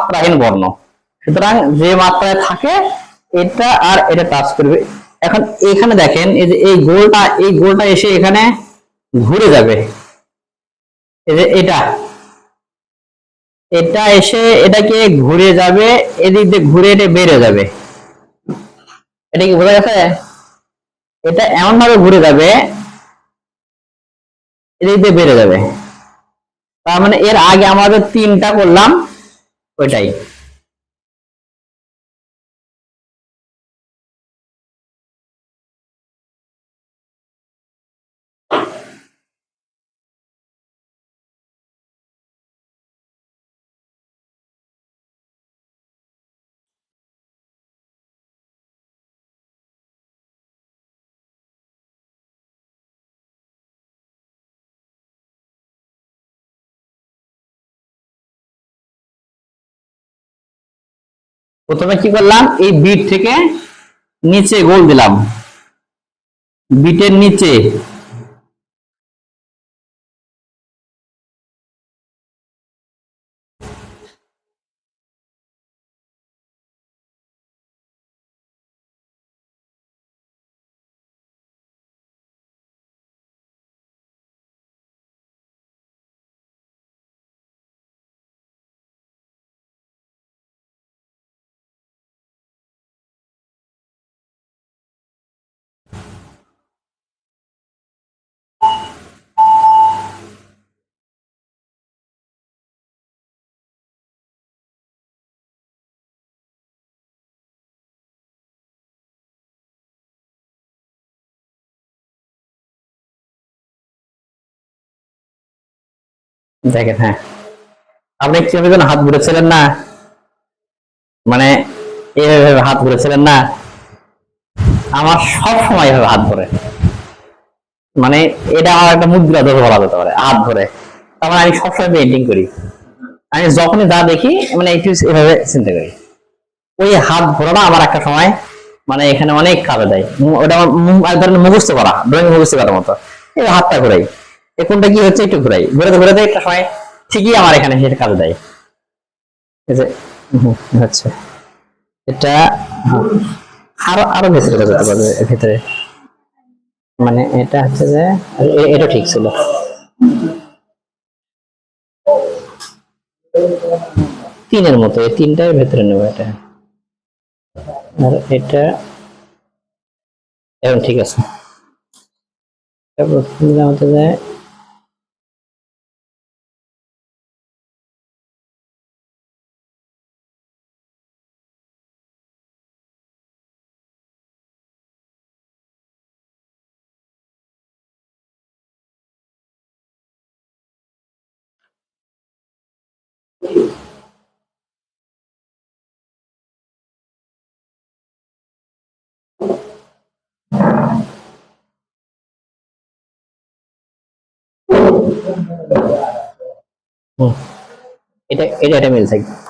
মাত্রাহীন বর্ণ। সুতরাং যে মাত্রায় থাকে, এটা আর এটা টাচ করবে। এখন এখানে দেখেন, এই যে এই গোলটা এই গোলটা এসে এখানে ঘুরে যাবে। এই যে এটা। এটা এসে এটাকে ঘুরে যাবে, এদিক দিয়ে ঘুরে এটা বেড়ে যাবে। এটা কি বোঝা গেছে? এটা এমন ভাবে ঘুরে যাবে, এদিক দিয়ে বেড়ে যাবে। তার মানে এর আগে আমাদের তিনটা করলাম ওইটাই প্রথমে কি করলাম? এই বিট থেকে নিচে গোল দিলাম। বিটের নিচে দেখেন হ্যাঁ। আপনি কীভাবে যেন হাত ঘুরেছিলেন না? মানে এভাবে হাত ঘুরেছিলেন না? আমার সব সময় এভাবে হাত ধরে। মানে এটা আমার একটা মুদ্রা ধরে বলা যেতে পারে, হাত ধরে। তার মানে আমি সবসময় পেন্টিং করি। আমি যখনই যা দেখি মানে একটু এভাবে চিন্তা করি। ওই হাত ধরাটা আমার একটা সময় মানে এখানে অনেক কাজে দেয়। ওটা এক ধরনের মুখস্থ করা ড্রয়িং মুখস্থ করার মতো। এই হাতটা ঘুরাই। কোনটা কি হচ্ছে একটু ঘুরাই। ঘুরাতে ঘুরাতে একটা সময় ঠিকই আমার এখানে এসে কাজে দেয়। হচ্ছে এটা হ্যাঁ, আরও আরও ভেতরে যেতে পারবে ভেতরে। মানে এটা হচ্ছে যে এটা ঠিক ছিল। তিনের মতো এই তিনটার ভেতরে নেব এটা। আর এটা এখন ঠিক আছে। প্রথমে এটা এটা এটা মিল থাকবে